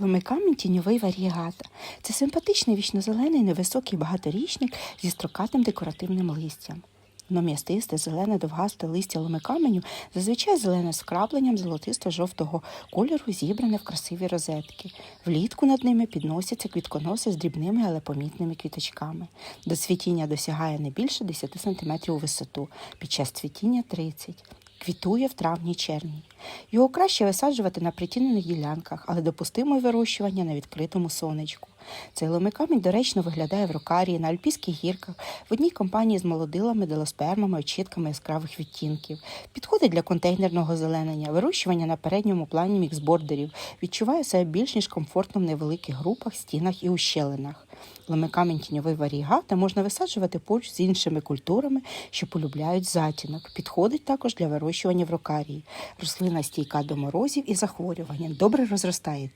Ломикамінь тіньовий варігата. Це симпатичний вічнозелений невисокий багаторічник зі строкатим декоративним листям. Воно м'ястисте, зелене, довгасте листя ломикаменю зазвичай зелене з крапленням золотисто-жовтого кольору, зібране в красиві розетки. Влітку над ними підносяться квітконоси з дрібними, але помітними квіточками. До цвітіння досягає не більше 10 см у висоту, під час цвітіння 30 Квітує в травні-червні. Його краще висаджувати на притінених ділянках, але допустимо вирощування на відкритому сонечку. Цей ломикамінь доречно виглядає в рокарії, на альпійських гірках, в одній компанії з молодилами, делоспермами, очітками яскравих відтінків. Підходить для контейнерного озеленення, вирощування на передньому плані міксбордерів. Відчуває себе більш ніж комфортно в невеликих групах, стінах і ущелинах. Ломикамінь тіньовий варігата можна висаджувати поруч з іншими культурами, що полюбляють затінок. Підходить також для вирощування в рокарії. Рослина стійка до морозів і захворювань, добре розростається.